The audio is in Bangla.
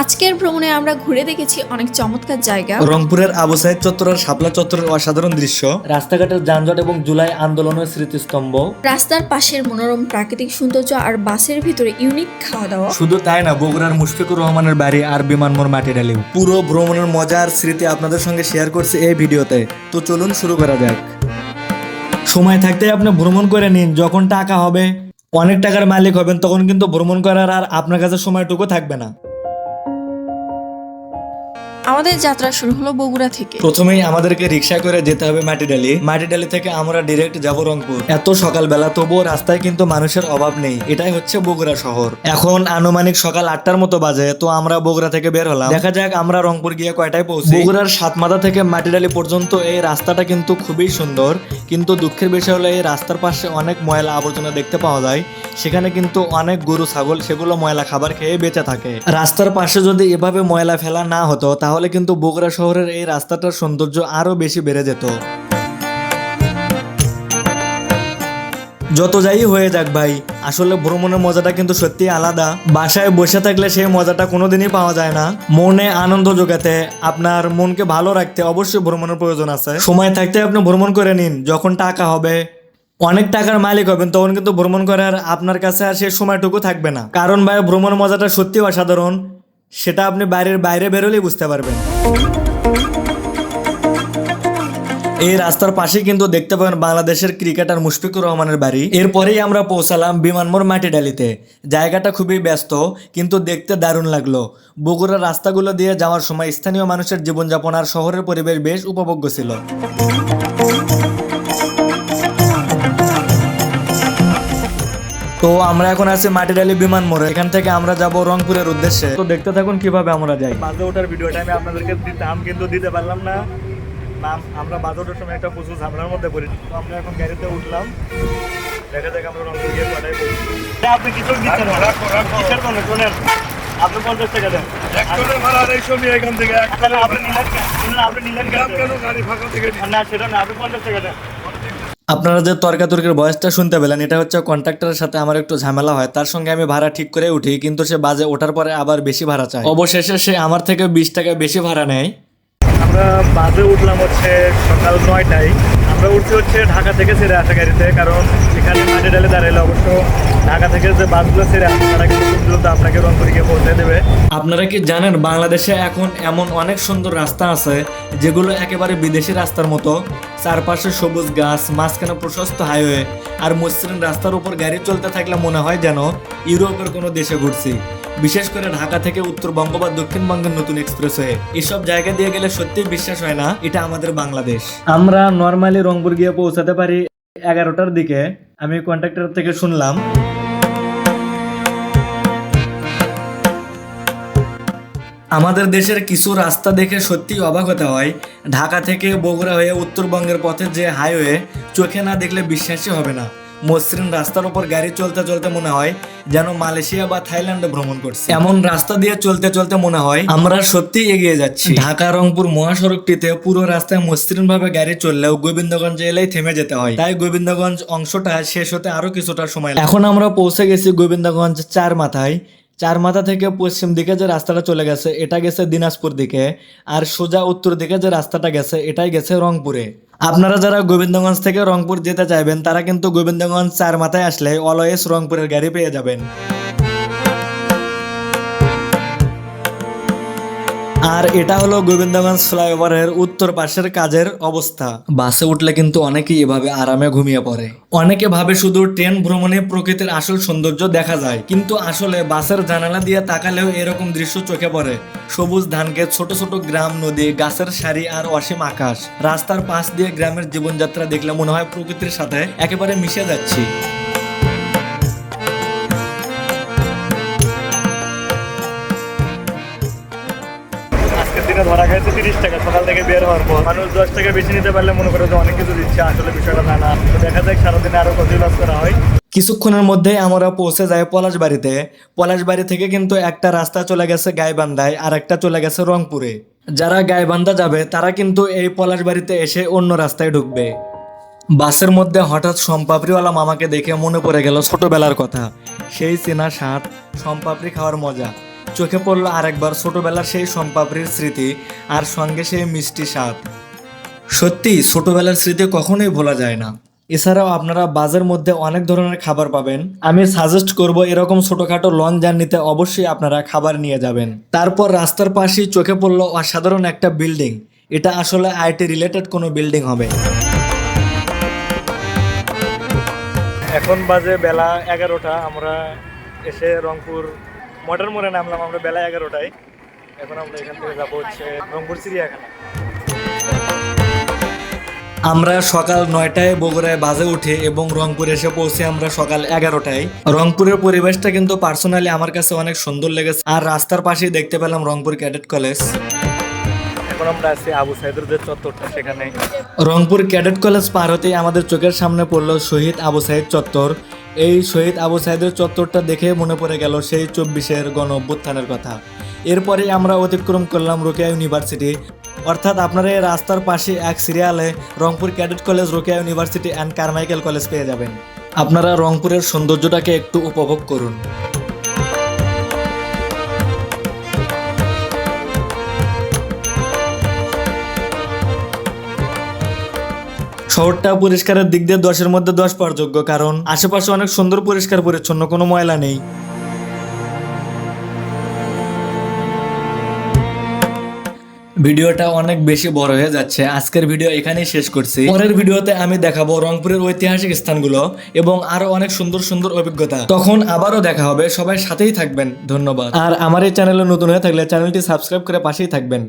আজকের ভ্রমণে আমরা ঘুরে দেখেছি অনেক চমৎকার জায়গা। রংপুরের আবু সাইদ চত্বর আর শাপলা চত্বরের অসাধারণ দৃশ্য। রাস্তাঘাটের যানজট এবং জুলাই আন্দোলনের স্মৃতিস্তম্ভ। রাস্তার পাশের মনোরম প্রাকৃতিক সৌন্দর্য আর বাসের ভিতরে ইউনিক খাওয়া দাওয়া শুধু তাই না বগুড়ার মুশফিকুর রহমানের বাড়ি আর বিমান বিমানমোর মাটি ডালিও পুরো ভ্রমণের মজা আর স্মৃতি আপনাদের সঙ্গে শেয়ার করছি এই ভিডিওতে। তো চলুন শুরু করা যাক। সময় থাকতে আপনি ভ্রমণ করে নিন যখন টাকা হবে অনেক টাকার মালিক হবেন তখন কিন্তু ভ্রমণ করার আর আপনার কাছে সময়টুকু থাকবে না। আমাদের যাত্রা শুরু হলো বগুড়া থেকে। প্রথমেই আমাদেরকে রিক্সা করে যেতে হবে মাটিডালি মাটিডালি থেকে আমরা ডিরেক্ট যাব রংপুর। এত সকালবেলা, তবুও রাস্তায় কিন্তু মানুষের অভাব নেই। এটাই হচ্ছে বগুড়া শহর। এখন আনুমানিক সকাল আটটার মতো বাজে, তো আমরা বগুড়া থেকে বের হলাম। দেখা যাক আমরা রংপুর গিয়ে কয়টায় পৌঁছি। বগুড়ার সাতমাথা থেকে মাটিডালি পর্যন্ত এই রাস্তাটা কিন্তু খুবই সুন্দর। কিন্তু দুঃখের বিষয় হলো এই রাস্তার পাশে অনেক ময়লা আবর্জনা দেখতে পাওয়া যায়। সেখানে কিন্তু অনেক গরু, ছাগল সেগুলো ময়লা খাবার খেয়ে বেঁচে থাকে। রাস্তার পাশে যদি এভাবে ময়লা ফেলা না হতো, তাহলে কিন্তু বগুড়া শহরের এই রাস্তাটার সৌন্দর্য আরও বেশি বেড়ে যেত। যত যাই হয়ে যাক ভাই, আসলে ভ্রমণের মজাটা কিন্তু সত্যি আলাদা। বাসায় বসে থাকলে সেই মজাটা কোনোদিনই পাওয়া যায় না। মনে আনন্দ যোগাতে আপনার মনকে ভালো রাখতে অবশ্যই ভ্রমণের প্রয়োজন আছে। সময় থাকতে আপনি ভ্রমণ করে নিন, যখন টাকা হবে, অনেক টাকার মালিক হবেন, তখন কিন্তু ভ্রমণ করার আপনার কাছে আর সেই সময়টুকু থাকবে না। কারণ ভাই, ভ্রমণ মজাটা সত্যি অসাধারণ, সেটা আপনি বাইরের বাইরে বেরোলেই বুঝতে পারবেন। এই রাস্তার পাশে কিন্তু দেখতে পাবেন বাংলাদেশের ক্রিকেটার মুশফিকুর রহমানের বাড়ি। এরপরেই আমরা পৌঁছালাম বিমানমোড় মাটিডালিতে জায়গাটা খুবই ব্যস্ত, কিন্তু দেখতে দারুণ লাগল। বগুড়ার রাস্তাগুলো দিয়ে যাওয়ার সময় স্থানীয় মানুষের জীবনযাপন আর শহরের পরিবেশ বেশ উপভোগ্য ছিল। তো আমরা এখন আছি মাটিডালি বিমান মোড়ে এখান থেকে আমরা যাব রংপুরের উদ্দেশ্যে। তো দেখতে থাকুন কীভাবে আমরা যাই। বাজে ওঠার ভিডিওটা আমি আপনাদেরকে দিতাম কিন্তু দিতে পারলাম না। নাম আমরা বাজে ওঠার সময় একটা প্রচুর ঝামেলার মধ্যে পড়ি। তো আমরা এখন গাড়িতে উঠলাম। দেখা যাক আমরা রংপুর গিয়ে কটাই আপনি কিছু দিচ্ছেন? কিসের জন্য? শোনেন, আপনি পঞ্চাশ টাকা দেন। একজনের ভাড়া আড়াইশো নিয়ে এখান থেকে আপনি নিলেন আপনি নিলেন কেন? কেন? গাড়ি ফাঁকা থেকে না সেটা না আপনি পঞ্চাশ টাকা দেন। আপনারা যে তর্কাতর্কির বয়সটা শুনতে পেলেন এটা হচ্ছে কন্ট্রাক্টরের সাথে আমার একটু ঝামেলা হয়। তার সঙ্গে আমি ভাড়া ঠিক করে উঠি কিন্তু সে বাজে ওঠার পরে আবার বেশি ভাড়া চায়। অবশেষে সে আমার থেকে বিশ টাকা বেশি ভাড়া নেয়। আমরা বাসে উঠলাম হচ্ছে সকাল নয়টায়। আমরা উঠছি হচ্ছে ঢাকা থেকে ছেড়ে আসা গাড়িতে, কারণ এখানে মাঠে ডালে দাঁড়ালে অবশ্য ঢাকা থেকে যে বাসগুলো ছেড়ে আসে, তারা কিন্তু আপনাকে রংপুরে গিয়ে পৌঁছে দেবে। আপনারা কি জানেন, বাংলাদেশে এখন এমন অনেক সুন্দর রাস্তা আছে, যেগুলো একেবারে বিদেশি রাস্তার মতো? চারপাশে সবুজ গাছ, মাঝখানে প্রশস্ত হাইওয়ে, আর মসৃণ রাস্তার উপর গাড়ি চলতে থাকলে মনে হয় যেন ইউরোপের কোনো দেশে ঘুরছি। বিশেষ করে ঢাকা থেকে উত্তরবঙ্গ বা দক্ষিণবঙ্গের নতুন এক্সপ্রেসওয়ে এসব জায়গা দিয়ে গেলে সত্যি বিশ্বাস হয় না এটা আমাদের বাংলাদেশ। আমরা নর্মালি রংপুর গিয়ে পৌঁছাতে পারি এগারোটার দিকে। আমি কন্ট্রাক্টর থেকে শুনলাম। আমাদের দেশের কিছু রাস্তা দেখে সত্যি অবাক হতে হয়। ঢাকা থেকে বগুড়া হয়ে উত্তরবঙ্গের পথে যে হাইওয়ে চোখে না দেখলে বিশ্বাসই হবে না। মসৃণ রাস্তার উপর গাড়ি চলতে চলতে মনে হয় যেন মালয়েশিয়া বা থাইল্যান্ডে ভ্রমণ করছে। এমন রাস্তা দিয়ে চলতে চলতে মনে হয় আমরা সত্যি এগিয়ে যাচ্ছি। ঢাকা, রংপুর, মহাসড়কটিতে পুরো রাস্তায় মসৃণ ভাবে গাড়ি চললেও গোবিন্দগঞ্জ এলেই থেমে যেতে হয়। তাই গোবিন্দগঞ্জ অংশটা শেষ হতে আরও কিছুটা সময় এখন আমরা পৌঁছে গেছি গোবিন্দগঞ্জ চার মাথায়। চার মাথা থেকে পশ্চিম দিকে যে রাস্তাটা চলে গেছে, এটা গেছে দিনাজপুর দিকে, আর সোজা উত্তর দিকে যে রাস্তাটা গেছে, এটাই গেছে রংপুরে। আপনারা যারা গোবিন্দগঞ্জ থেকে রংপুর যেতে চাইবেন, তারা কিন্তু গোবিন্দগঞ্জ চার মাথায় আসলে অলওয়েস রংপুরের গাড়ি পেয়ে যাবেন। আর এটা হলো গোবিন্দগঞ্জ ফ্লাইওভারের উত্তর পাশের কাজের অবস্থা। বাসে উঠলে কিন্তু অনেকেই এভাবে আরামে ঘুমিয়ে পড়ে। অনেকে ভাবে শুধু ট্রেন ভ্রমণে প্রকৃতির আসল সৌন্দর্য দেখা যায়, কিন্তু আসলে বাসের জানালা দিয়ে তাকালেও এরকম দৃশ্য চোখে পড়ে। সবুজ ধানকে ছোট ছোট গ্রাম, নদী, গাছের সারি আর অসীম আকাশ। রাস্তার পাশ দিয়ে গ্রামের জীবনযাত্রা দেখলে মনে হয় প্রকৃতির সাথে একেবারে মিশে যাচ্ছি। দিনে ধরা খাইছে, তিরিশ টাকা। সকাল থেকে বের হওয়ার পর মানুষ দশ টাকা বেশি নিতে পারলে মনে করে যে অনেক কিছু দিচ্ছে, আসলে বিষয়টা না। না দেখা যাক সারাদিনে আরও কত লস করা হয়। কিছুক্ষণের মধ্যে আমরা পৌঁছে যাই পলাশবাড়িতে। পলাশবাড়ি থেকে কিন্তু একটা রাস্তা চলে গেছে গাইবান্ধায়, আর একটা চলে গেছে রংপুরে। যারা গাইবান্ধা যাবে, তারা কিন্তু এই পলাশবাড়িতে এসে অন্য রাস্তায় ঢুকবে। বাসের মধ্যে হঠাৎ সম্পাপড়িওয়ালা মামাকে দেখে মনে পড়ে গেল ছোটবেলার কথা। সেই চেনা স্বাদ, সম্পাপড়ি খাওয়ার মজা। চোখে পড়ল আরেকবার ছোটবেলার সেই সম্পাপড়ির স্মৃতি আর সঙ্গে সেই মিষ্টি স্বাদ। সত্যি, ছোটবেলার স্মৃতি কখনোই ভোলা যায় না। এছাড়াও আপনারা বাজের মধ্যে অনেক ধরনের খাবার পাবেন। আমি সাজেস্ট করব এরকম ছোটখাটো লং জার্নিতে অবশ্যই আপনারা খাবার নিয়ে যাবেন। তারপর রাস্তার পাশেই চোখে পড়ল অসাধারণ একটা বিল্ডিং। এটা আসলে আইটি রিলেটেড কোনো বিল্ডিং হবে। এখন বাজে বেলা এগারোটা। আমরা এসে রংপুর মডার্ন মোড়ে নামলাম আমরা বেলা এগারোটায়। এখন আমরা এখান থেকে যাব হচ্ছে রংপুর চিড়িয়াখানা। আমরা সকাল নয়টায় বগুড়ায় বাজে উঠে এবং রংপুর এসে পৌঁছে আমরা সকাল এগারোটায়। রংপুরের পরিবেশটা কিন্তু পার্সোনালি আমার কাছে অনেক সুন্দর লেগেছে। আর রাস্তার পাশেই দেখতে পেলাম রংপুর ক্যাডেট কলেজ। এখন আমরা আছি আবু সাইদের যে চত্বরটা সেখানে। রংপুর ক্যাডেট কলেজ পার হতেই আমাদের চোখের সামনে পড়ল শহীদ আবু সাইদ চত্বর। এই শহীদ আবু সাহেদের চত্বরটা দেখে মনে পড়ে গেল সেই চব্বিশের গণ অভ্যুত্থানের কথা। এরপরে আমরা অতিক্রম করলাম রোকেয়া ইউনিভার্সিটি। অর্থাৎ আপনারা এই রাস্তার পাশে এক সিরিয়ালে Rangpur cadet college, Rokeya university and Carmichael college পেয়ে যাবেন। আপনারা রংপুরের সৌন্দর্যটাকে একটু উপভোগ করুন। শহরটা পরিষ্কারের দিক দিয়ে দশের মধ্যে দশ পাওয়ার যোগ্য, কারণ আশেপাশে অনেক সুন্দর পরিষ্কার পরিচ্ছন্ন, কোনো ময়লা নেই। ভিডিওটা অনেক বেশি বড় হয়ে যাচ্ছে। আজকের ভিডিও এখানেই শেষ করছি। পরের ভিডিওতে আমি দেখাবো রংপুরের ঐতিহাসিক স্থানগুলো এবং আরও অনেক সুন্দর সুন্দর অভিজ্ঞতা। তখন আবারও দেখা হবে। সবাই সাথেই থাকবেন। ধন্যবাদ। আর আমার এই চ্যানেলে নতুন হয়ে থাকলে চ্যানেলটি সাবস্ক্রাইব করে পাশেই থাকবেন।